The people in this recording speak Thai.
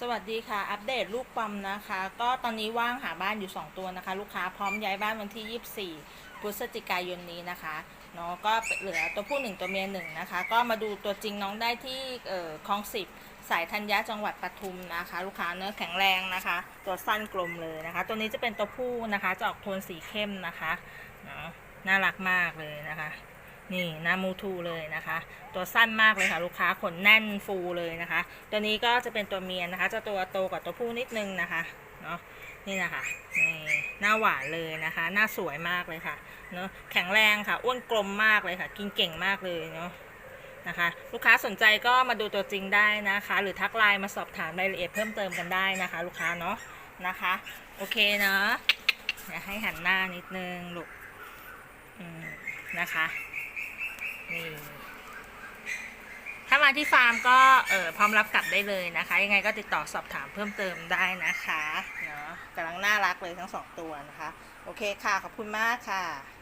สวัสดีค่ะ อัปเดตลูกปั๊มนะคะ ก็ตอนนี้ว่างหาบ้านอยู่ 2 ตัวนะคะ ลูกค้าพร้อมย้ายบ้านวันที่ 24 พฤศจิกายนนี้นะคะเนาะก็เหลือตัวผู้หนึ่งตัวเมียหนึ่งนะคะ ก็มาดูตัวจริงน้องได้ที่เอ่อคลองสิบสายธัญญาจังหวัดปทุมนะคะ ลูกค้าเนื้อแข็งแรงนะคะ ตัวสั้นกลมเลยนะคะ ตัวนี้จะเป็นตัวผู้นะคะ จะออกโทนสีเข้มนะคะเนาะน่ารักมากเลยนะคะ นี่นามูทูเลยนะคะ ตัวสั้นมากเลยค่ะ ลูกค้าขนแน่นฟูเลยนะคะ ตัวนี้ก็จะเป็นตัวเมียนะคะ จะตัวโตกว่าตัวผู้นิดนึงนะคะเนาะนี่นะคะนี่หน้าหวานเลยนะคะ หน้าสวยมากเลยค่ะเนาะแข็งแรงค่ะ อ้วนกลมมากเลยค่ะ กินเก่งมากเลยเนาะนะคะ ลูกค้าสนใจก็มาดูตัวจริงได้นะคะ หรือทักไลน์มาสอบถามรายละเอียดเพิ่มเติมกันได้นะคะ ลูกค้าเนาะนะคะ โอเคเนาะให้หันหน้านิดนึงลูกนะคะ นี่ ถ้า มาที่ฟาร์มก็เออพร้อมรับกลับได้เลยนะคะ ยังไงก็ติดต่อสอบถามเพิ่มเติมได้นะคะเนาะกำลังน่ารักเลยทั้งสองตัวนะคะ โอเคค่ะ ขอบคุณมากค่ะ